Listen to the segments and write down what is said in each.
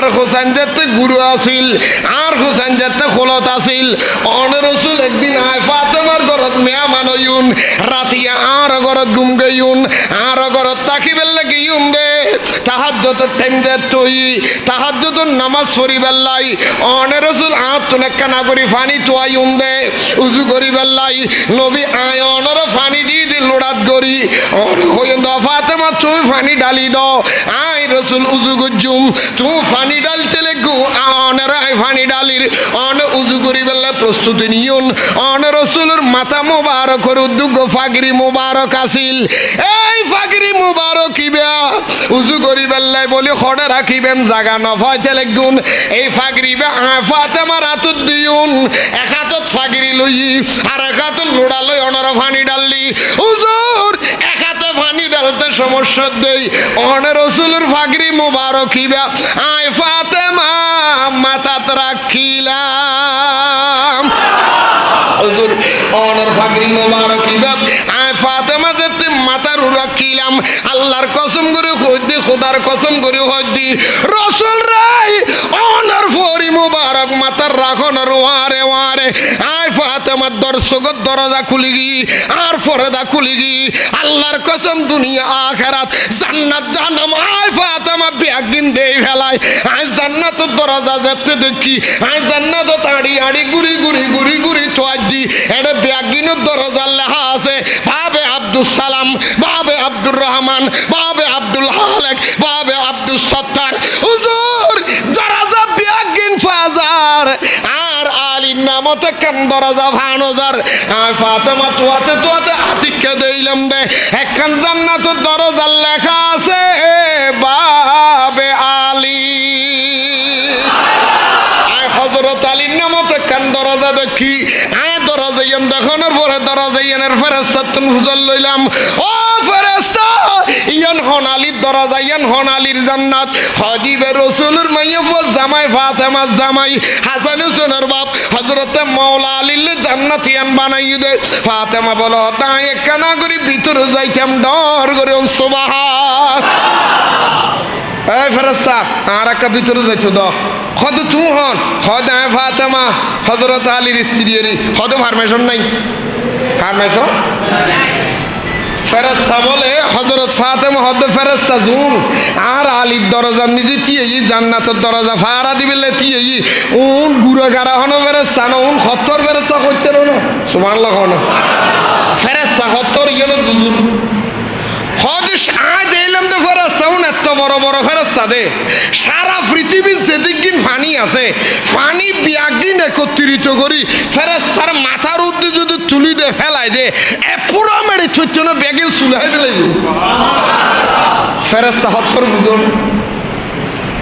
আর হোসেন যেতে গুরু আসিল, আর হোসেন যেতে খোলত আসিল। অন রসুল একদিন আয় ফাতেমার ঘরত মেয়া মানয়ুন রাতিয়া আর ঘরত গুম গইউন আর ঘরত তাকিবেল লাগিউন দে তাহার যত টাইম তুই তাহার যত নামাজ পড়ি বেল্লাই অনে আত তুনে কানা করি ফানি তুয়াই উন্দে উজু করি বেল্লাই নবী আয় অনর ফানি দি দি লোড়াত করি অন হইন ফাতেমা তুই ফানি ডালি দ আয় রসুল উজু গুজুম তুই ফানি ডালতে লেগু অনের আয় ফানি ডালির। অন উজু করি বেল্লা প্রস্তুতি নিয়ন। অন রসুলের মাথা মোবারক উদ্যোগ ফাগরি মোবারক আসিল। এই ফাগরি মোবারক কিবা উজু করি বেল্লাই বলি, খড়ে রাখিবেন জাগা নফাইতে লেগুন এই ফাগরি বে আফাতে মার হাতত দিউন এক হাতত ফাগরি লই, আর এক হাতত লোড়া লই অনর ফানি ডাললি এক ফানি ডালতে সমস্যা দেই। অনের রসুলের মাথাত রাখিলাম। হুজুর, অনর ফাগরি মোবারক কিবা আই ফাতেমা, যেতে মাথার রাখিলাম। আল্লাহর কসম করে হইদি খোদার কসম করে হইদি রসুল ফরি মাথার রাখনের ওয়ারে ওয়ারে আয় ফাতেমার দর্শকর দরজা খুলি গি, আর ফরদা খুলি গি। আল্লাহর কসম দুনিয়া আখেরাত, জান্নাত জাহান্নাম। আয় ফাতেমা ব্যাগিন দেই ফেলায় আয় জান্নাতের দরজা যেতে দেখি। আয় জান্নাত তাড়ি আড়ি, গুড়ি গুড়ি গুড়ি গুড়ি তোয়াই দি। এটা ব্যাগিনের দরজা লেখা নামতে কেন দরজা ভানোজার আর ফাতেমা তোয়াতে তোয়াতে দেইলাম দে। একখান দরজার লেখা আছে বাবে আলী। হজরত আলীর নামতে কান দরজা দেখি আয় দরজা পরে দরজা ইয়ানের ফেরেস্তা তুন হুজল লইলাম। ও ইয়ান হন আলীর দরজা ইয়ান হন আলীর জান্নাত। হদিবে রসুলের মাইয়া জামাই ফাতেমার জামাই, হাসান হুসেনের বাপ হজরত মৌলা আলীর জান্নাত ইয়ান বানাই দে। ফাতেমা বলো তাই একখানা করি ভিতরে যাইতাম, ডর করে সুবাহ এই ফেরস্তা আর একটা ভিতরে যাইছো দ। হদ তু হন, হদ আয় ফাতেমা হজরত আলীর স্ত্রী হদ ফার্মেশন নাই? ফার্মেশন ফেরস্তা বলে হজরত ফাতেমা হদ ফেরস্তা জুন আর আলীর দরজা নিজে থিয়েই, জান্নাতের দরজা ফারা দিবিলে থিয়েই, উন গুড়া গাড়া হনো ফেরস্তা না, উন হত্তর ফেরস্তা করতে না। সুমান লখন ফেরস্তা হত্তর গেল দুজন। হদিস আয় দিলাম তো ফেরাস্তা উন এত বড় বড় ফেরাস্তা দে। সারা পৃথিবীর যেদিন ফানি আছে, ফানি বিয়াগিন একত্রিত করি, ফেরাস্তার মাথার উদ্দে যদি তুলি দে, ফেলাই দে, এ পুরো মেরে ছোট্ট না ব্যাগে চুলাই দিলাই ফেরাস্তা হত্তর বুঝুন।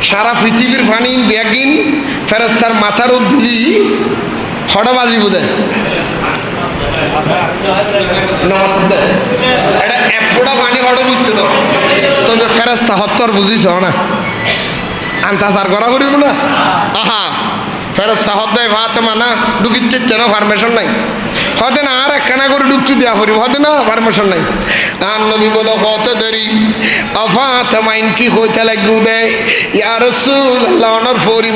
সারা পৃথিবীর ফানি ব্যাগিন, ফেরাস্তার মাথার উদ্দুলি হঠাৎ বাজিব দেয় নমস্তে এটা এপোটা পানি হড় বুঝছ তো? তবে ফেরাস্তা হত্তর বুঝিস না? আন্তাসার করা করিব না? আহা ফেরাস্তা হদ্দায় ভাত মানা ঢুকিচ্ছে না পারমিশন নাই। হতে না, আর একখানা করে ঢুকতে দেওয়া করিব, হতে না পারমিশন নাই। আর নবী বলো হত দেরি? অফাত মাইন কি হইতে লাগু দে ইয়ার রসুল আল্লাহ অনর ফরি।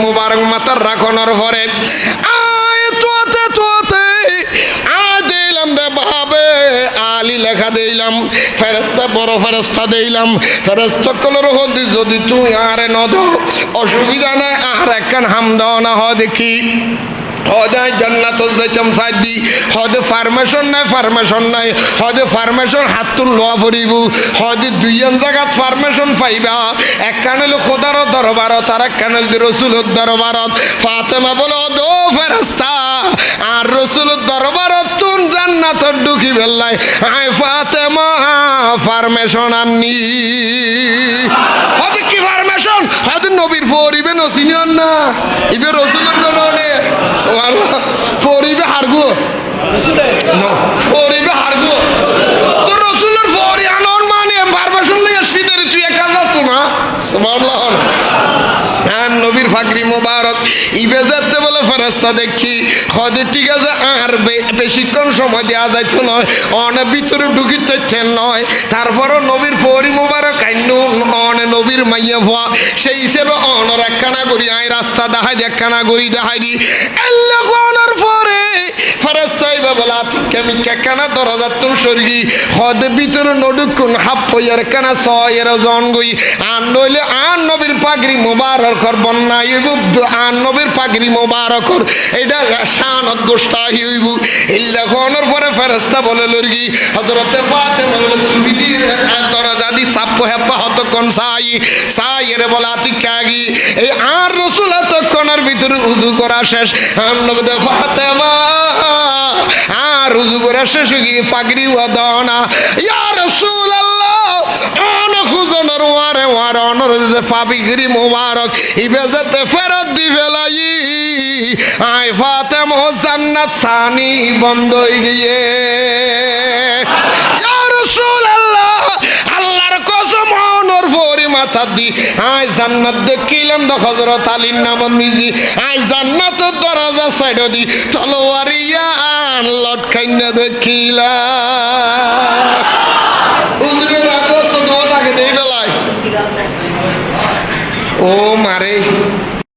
লেখা দিলাম ফেরেস্তা বড় ফেরেস্তা দিলাম ফেরেস্তা কলর হদি যদি তুই আরে নদ অসুবিধা নাই, আর একখান হাম না হয় দেখি। হদে জান্নাত যাইতাম হদে ফার্মেশন নাই ফার্মেশন নাই, হদে ফার্মেশন লোয়া পড়িব, হদে জায়গাত ফার্মেশন পাইবা এক কানেল খোদার দরবারত, আর এক কানেল রসুলের দরবারত। ফাতেমা বলো দো আর দরবারত জান্নাতর ঢুকি বেল্লাই আয় ফাতেমা ফার্মেশন আননি। হদে কি ফার্মেশন? হদে নবীর পরিবে নসিনিয়ন না ইবে রসুলের ননে পরিবে হারগো। পরিবে হারগো। তো রসুলের পরি আনন মানে ফার্মেশন লইয়া শীতের তুই একা যাচ্ছ না? সুবহানাল্লাহ। আর নবীর ফাকরি মোবারক। ইবে যেতে বলে ফেরেস্তা দেখি হদে ঠিক আছে, আর বেশিক্ষণ সময় দেওয়া যাইতো নয় অনেক ভিতরে ঢুকিতে নয়। তারপরও নবীর ফরি মোবারক আইনুন অনে নবীর মাইয়া ভুয়া। সেই হিসেবে অনর একখানা করি আই রাস্তা দেখাই একখানা করি দেখাই দি। আল্লাহ কোনার পরে ফেরেস্তাই বাবলা আমি কেকানা দরজা তুম সরগি? হদ ভিতর নডুকুন হাফ হইয়ার কেনা ছয়ের জন গই? আন নইলে আন নবীর পাগড়ি মোবারক কর বন্যাই হইব আন নবীর পাগড়ি মোবারক কর এটা হইব। ইল্লা পরে বলে, লরগি, হযরতে ফাতেমা সুবিদির সাই? সাই এর এই আর রসুল ভিতরে উজু করা শেষ। আর ফাতেমা, আর উজু করা শেষ গিয়ে পাগড়ি ওয়াদনা ইয়া রসুল পাবিগিরি মুবারক, ইবেজেতে ফেরত দি ফেলাই আই ফাতেমা জান্নাত সানি বন্ধ হয়ে গিয়ে। মাথা দি। আই জান্নাত দেখিলাম তো হজরত আলীর নাম মিজি আই জান্নাতের দরজা সাইড দি। তলোয়ারিয়ান লটকাইনা দেখিলাম উজরে রাখো সদো দেই বেলায়। ও মারে